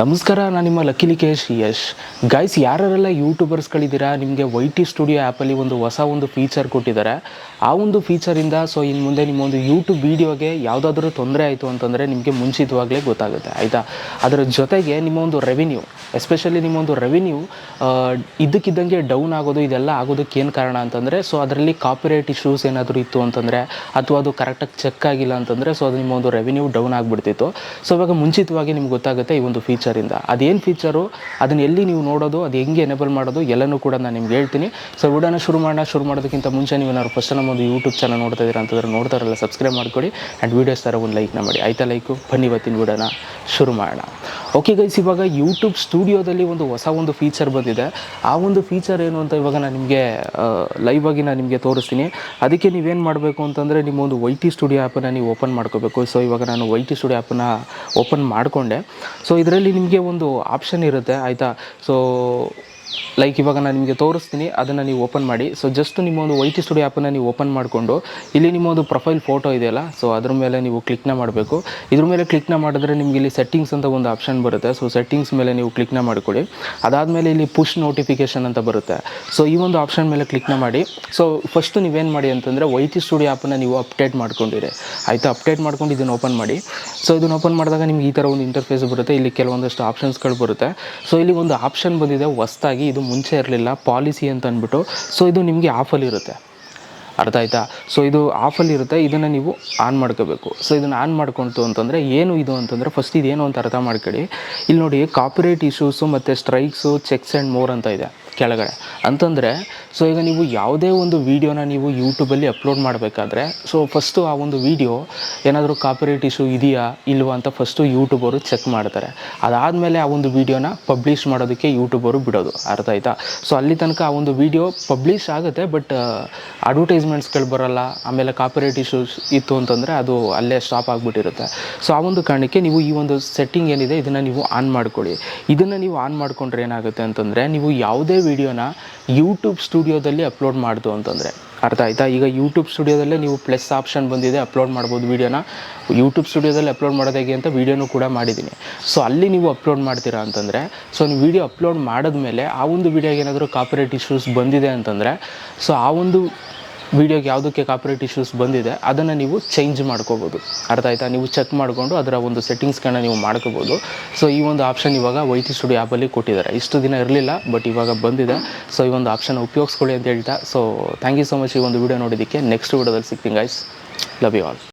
ನಮಸ್ಕಾರ ನಾನು ನಿಮ್ಮ ಲಕ್ಕಿ ಲಿಕೇಶ್, ಯಶ್. ಗೈಸ್ ಯಾರೆಲ್ಲ ಯೂಟ್ಯೂಬರ್ಸ್ಗಳಿದ್ದೀರಾ ನಿಮಗೆ ವೈ ಟಿ ಸ್ಟುಡಿಯೋ ಆ್ಯಪಲ್ಲಿ ಒಂದು ಹೊಸ ಒಂದು ಫೀಚರ್ ಕೊಟ್ಟಿದ್ದಾರೆ. ಆ ಒಂದು ಫೀಚರಿಂದ ಸೊ ಇನ್ನು ಮುಂದೆ ನಿಮ್ಮ ಒಂದು ಯೂಟ್ಯೂಬ್ ವೀಡಿಯೋಗೆ ಯಾವುದಾದ್ರೂ ತೊಂದರೆ ಆಯಿತು ಅಂತಂದರೆ ನಿಮಗೆ ಮುಂಚಿತವಾಗಲೇ ಗೊತ್ತಾಗುತ್ತೆ, ಆಯಿತಾ? ಅದರ ಜೊತೆಗೆ ನಿಮ್ಮ ಒಂದು ರೆವಿನ್ಯೂ ಎಸ್ಪೆಷಲಿ ನಿಮ್ಮ ಒಂದು ರೆವಿನ್ಯೂ ಇದ್ದಕ್ಕಿದ್ದಂಗೆ ಡೌನ್ ಆಗೋದು, ಇದೆಲ್ಲ ಆಗೋದಕ್ಕೆ ಏನು ಕಾರಣ ಅಂತಂದರೆ ಸೊ ಅದರಲ್ಲಿ ಕಾಪಿರೈಟ್ ಇಶ್ಯೂಸ್ ಏನಾದರೂ ಇತ್ತು ಅಂತಂದರೆ, ಅಥವಾ ಅದು ಕರೆಕ್ಟಾಗಿ ಚೆಕ್ ಆಗಿಲ್ಲ ಅಂತಂದರೆ ಸೊ ಅದು ನಿಮ್ಮ ಒಂದು ರೆವಿನ್ಯೂ ಡೌನ್ ಆಗಿಬಿಡ್ತಿತ್ತು. ಸೊ ಇವಾಗ ಮುಂಚಿತವಾಗಿ ನಿಮ್ಗೆ ಗೊತ್ತಾಗುತ್ತೆ ಈ ಒಂದು ಫೀಚರಿಂದ ಅದೇನು ಫೀಚರು ಅದನ್ನ ಎಲ್ಲಿ ನೀವು ನೋಡೋದು? ಅದು ಹೆಂಗೆ ಎನೇಬಲ್ ಮಾಡೋದು? ಎಲ್ಲನೂ ಕೂಡ ನಾನು ನಿಮ್ಗೆ ಹೇಳ್ತೀನಿ. ಸೊ ವಿಡಿಯೋನ ಶುರು ಮಾಡೋಣ ಶುರು ಮಾಡೋದಕ್ಕಿಂತ ಮುಂಚೆ ನೀವು ಏನಾದ್ರು ಫಸ್ಟ್ ನಮ್ಮ ಒಂದು ಯೂಟ್ಯೂಬ್ ಚಾನಲ್ ನೋಡ್ತಾ ಇದ್ದೀರಾ ಅಂತಂದ್ರೆ ನೋಡ್ತಾರಲ್ಲ ಸಬ್ಸ್ಕ್ರೈಬ್ ಮಾಡ್ಕೊಳ್ಳಿ. ಆ್ಯಂಡ್ ವೀಡಿಯೋಸ್ ಥರ ಒಂದು ಲೈಕ್ನ ಮಾಡಿ. ಆಯ್ತಾ ಲೈಕು ಬನ್ನಿ ಇವತ್ತಿನ ವಿಡಿಯೋನ ಶುರು ಮಾಡೋಣ. ಓಕೆ ಗೈಸ್ ಇವಾಗ ಯೂಟ್ಯೂಬ್ ಸ್ಟುಡಿಯೋದಲ್ಲಿ ಒಂದು ಹೊಸ ಒಂದು ಫೀಚರ್ ಬಂದಿದೆ. ಆ ಒಂದು ಫೀಚರ್ ಏನು ಅಂತ ಇವಾಗ ನಾನು ನಿಮಗೆ ಲೈವ್ ಆಗಿ ನಾನು ನಿಮಗೆ ತೋರಿಸ್ತೀನಿ. ಅದಕ್ಕೆ ನೀವೇನು ಮಾಡಬೇಕು ಅಂತಂದರೆ ನಿಮ್ಮ ಒಂದು ವೈ ಟಿ ಸ್ಟುಡಿಯೋ ಆ್ಯಪನ್ನು ನೀವು ಓಪನ್ ಮಾಡ್ಕೋಬೇಕು. ಸೊ ಇವಾಗ ನಾನು ವೈ ಟಿ ಸ್ಟುಡಿಯೋ ಆ್ಯಪನ್ನು ಓಪನ್ ಮಾಡಿಕೊಂಡೆ. ಸೊ ಇದರಲ್ಲಿ ನಿಮಗೆ ಒಂದು ಆಪ್ಷನ್ ಇರುತ್ತೆ, ಆಯಿತಾ? ಸೊ ಲೈಕ್ ಇವಾಗ ನಾನು ನಿಮಗೆ ತೋರಿಸ್ತೀನಿ, ಅದನ್ನು ನೀವು ಓಪನ್ ಮಾಡಿ. ಸೊ ಜಸ್ಟ್ ನಿಮ್ಮ ಒಂದು ವೈ ಟಿ ಸ್ಟುಡಿಯೋ ಆ್ಯಪನ್ನು ನೀವು ಓಪನ್ ಮಾಡಿಕೊಂಡು, ಇಲ್ಲಿ ನಿಮ್ಮ ಒಂದು ಪ್ರೊಫೈಲ್ ಫೋಟೋ ಇದೆಯಲ್ಲ ಸೊ ಅದ್ರ ಮೇಲೆ ನೀವು ಕ್ಲಿಕ್ನ ಮಾಡಬೇಕು. ಇದ್ರ ಮೇಲೆ ಕ್ಲಿಕ್ನ ಮಾಡಿದ್ರೆ ನಿಮಗೆ ಇಲ್ಲಿ ಸೆಟ್ಟಿಂಗ್ಸ್ ಅಂತ ಒಂದು ಆಪ್ಷನ್ ಬರುತ್ತೆ. ಸೊ ಸೆಟ್ಟಿಂಗ್ಸ್ ಮೇಲೆ ನೀವು ಕ್ಲಿಕ್ನ ಮಾಡಿಕೊಡಿ. ಅದಾದಮೇಲೆ ಇಲ್ಲಿ ಪುಷ್ ನೋಟಿಫಿಕೇಷನ್ ಅಂತ ಬರುತ್ತೆ. ಸೊ ಈ ಒಂದು ಆಪ್ಷನ್ ಮೇಲೆ ಕ್ಲಿಕ್ನ ಮಾಡಿ. ಸೊ ಫಸ್ಟು ನೀವೇನು ಮಾಡಿ ಅಂತಂದರೆ ವೈ ಟಿ ಸ್ಟುಡಿಯೋ ಆ್ಯಪನ್ನು ನೀವು ಅಪ್ಡೇಟ್ ಮಾಡ್ಕೊಂಡಿರಿ. ಆಯಿತು? ಅಪ್ಡೇಟ್ ಮಾಡ್ಕೊಂಡು ಇದನ್ನು ಓಪನ್ ಮಾಡಿ. ಸೊ ಇದನ್ನು ಓಪನ್ ಮಾಡಿದಾಗ ನಿಮ್ಗೆ ಈ ಥರ ಒಂದು ಇಂಟರ್ಫೇಸ್ ಬರುತ್ತೆ. ಇಲ್ಲಿ ಕೆಲವೊಂದಷ್ಟು ಆಪ್ಷನ್ಸ್ಗಳು ಬರುತ್ತೆ. ಸೊ ಇಲ್ಲಿ ಒಂದು ಆಪ್ಷನ್ ಬಂದಿದೆ ಇದು ಮುಂಚೆ ಇರಲಿಲ್ಲ ಪಾಲಿಸಿ ಅಂತ ಅಂದ್ಬಿಟ್ಟು. ಸೊ ಇದು ನಿಮಗೆ ಆಫಲ್ಲಿ ಇರುತ್ತೆ. ಅರ್ಥ ಆಯ್ತಾ? ಸೊ ಇದು ಆಫಲ್ಲಿ ಇರುತ್ತೆ. ಇದನ್ನು ನೀವು ಆನ್ ಮಾಡ್ಕೋಬೇಕು. ಸೊ ಇದನ್ನು ಆನ್ ಮಾಡ್ಕೊಳ್ತು ಅಂತಂದರೆ ಏನು ಇದು ಅಂತಂದರೆ ಫಸ್ಟ್ ಇದೇನು ಅಂತ ಅರ್ಥ ಮಾಡ್ಕೊಳ್ಳಿ. ಇಲ್ಲಿ ನೋಡಿ ಕಾಪಿರೇಟ್ ಇಶ್ಯೂಸು ಮತ್ತು ಸ್ಟ್ರೈಕ್ಸು ಚೆಕ್ಸ್ ಆ್ಯಂಡ್ ಮೋರ್ ಅಂತ ಇದೆ. ಕೆಳಗಡೆ. ಅಂತಂದರೆ ಸೊ ಈಗ ನೀವು ಯಾವುದೇ ಒಂದು ವೀಡಿಯೋನ ನೀವು ಯೂಟ್ಯೂಬಲ್ಲಿ ಅಪ್ಲೋಡ್ ಮಾಡಬೇಕಾದ್ರೆ ಸೊ ಫಸ್ಟು ಆ ಒಂದು ವೀಡಿಯೋ ಏನಾದರೂ ಕಾಪಿರೈಟ್ ಇಶ್ಯೂ ಇದೆಯಾ, ಇಲ್ವಾ ಅಂತ ಫಸ್ಟು ಯೂಟ್ಯೂಬರು ಚೆಕ್ ಮಾಡ್ತಾರೆ. ಅದಾದಮೇಲೆ ಆ ಒಂದು ವೀಡಿಯೋನ ಪಬ್ಲಿಷ್ ಮಾಡೋದಕ್ಕೆ ಯೂಟ್ಯೂಬರು ಬಿಡೋದು. ಅರ್ಥ ಆಯ್ತಾ? ಸೊ ಅಲ್ಲಿ ತನಕ ಆ ಒಂದು ವೀಡಿಯೋ ಪಬ್ಲಿಷ್ ಆಗುತ್ತೆ ಬಟ್ ಅಡ್ವರ್ಟೈಸ್ಮೆಂಟ್ಸ್ಗಳು ಬರೋಲ್ಲ, ಆಮೇಲೆ ಕಾಪಿರೈಟ್ ಇಶ್ಯೂಸ್ ಇತ್ತು ಅಂತಂದರೆ ಅದು ಅಲ್ಲೇ ಸ್ಟಾಪ್ ಆಗಿಬಿಟ್ಟಿರುತ್ತೆ. ಸೊ ಆ ಒಂದು ಕಾರಣಕ್ಕೆ ನೀವು ಈ ಒಂದು ಸೆಟ್ಟಿಂಗ್ ಏನಿದೆ, ಇದನ್ನು ನೀವು ಆನ್ ಮಾಡ್ಕೊಳ್ಳಿ. ಇದನ್ನು ನೀವು ಆನ್ ಮಾಡಿಕೊಂಡ್ರೆ ಏನಾಗುತ್ತೆ ಅಂತಂದರೆ, ನೀವು ಯಾವುದೇ ವೀಡಿಯೋನ ಯೂಟ್ಯೂಬ್ ಸ್ಟುಡಿಯೋದಲ್ಲಿ ಅಪ್ಲೋಡ್ ಮಾಡ್ದು ಅಂತಂದರೆ. ಅರ್ಥ ಆಯ್ತಾ? ಈಗ ಯೂಟ್ಯೂಬ್ ಸ್ಟುಡಿಯೋದಲ್ಲೇ ನೀವು ಪ್ಲಸ್ ಆಪ್ಷನ್ ಬಂದಿದೆ, ಅಪ್ಲೋಡ್ ಮಾಡ್ಬೋದು ವೀಡಿಯೋನ. ಯೂಟ್ಯೂಬ್ ಸ್ಟುಡಿಯೋದಲ್ಲಿ ಅಪ್ಲೋಡ್ ಮಾಡೋದು ಹೇಗೆ ಅಂತ ವೀಡಿಯೋನು ಕೂಡ ಮಾಡಿದ್ದೀನಿ. ಸೊ ಅಲ್ಲಿ ನೀವು ಅಪ್ಲೋಡ್ ಮಾಡ್ತೀರಾ ಅಂತಂದರೆ ಸೊ ನೀವು ವೀಡಿಯೋ ಅಪ್ಲೋಡ್ ಮಾಡಿದ್ಮೇಲೆ ಆ ಒಂದು ವೀಡಿಯೋಗೆ ಏನಾದರೂ ಕಾಪಿರೈಟ್ ಇಶ್ಯೂಸ್ ಬಂದಿದೆ ಅಂತಂದರೆ ಸೊ ಆ ಒಂದು ವೀಡಿಯೋಗೆ ಯಾವುದಕ್ಕೆ ಕಾಪ್ರೇಟ್ ಇಶ್ಯೂಸ್ ಬಂದಿದೆ, ಅದನ್ನು ನೀವು ಚೇಂಜ್ ಮಾಡ್ಕೋಬೋದು. ಅರ್ಥ ಆಯ್ತಾ? ನೀವು ಚೆಕ್ ಮಾಡಿಕೊಂಡು ಅದರ ಒಂದು ಸೆಟ್ಟಿಂಗ್ಸ್ಗಳನ್ನ ನೀವು ಮಾಡ್ಕೋಬೋದು. ಸೊ ಈ ಒಂದು ಆಪ್ಷನ್ ಇವಾಗ ವೈ ಟಿ ಸ್ಟುಡಿಯೋ ಆ್ಯಪಲ್ಲಿ ಕೊಟ್ಟಿದ್ದಾರೆ. ಇಷ್ಟು ದಿನ ಇರಲಿಲ್ಲ ಬಟ್ ಇವಾಗ ಬಂದಿದೆ. ಸೊ ಈ ಒಂದು ಆಪ್ಷನ್ ಉಪಯೋಗಿಸ್ಕೊಳ್ಳಿ ಅಂತ ಹೇಳ್ತಾ. So thank you so much ಈ ಒಂದು ವಿಡಿಯೋ ನೋಡಿದ್ದಕ್ಕೆ. ನೆಕ್ಸ್ಟ್ ವಿಡಿಯೋದಲ್ಲಿ ಸಿಗ್ತೀನಿ ಗೈಸ್ ಲವ್ ಯು ಆಲ್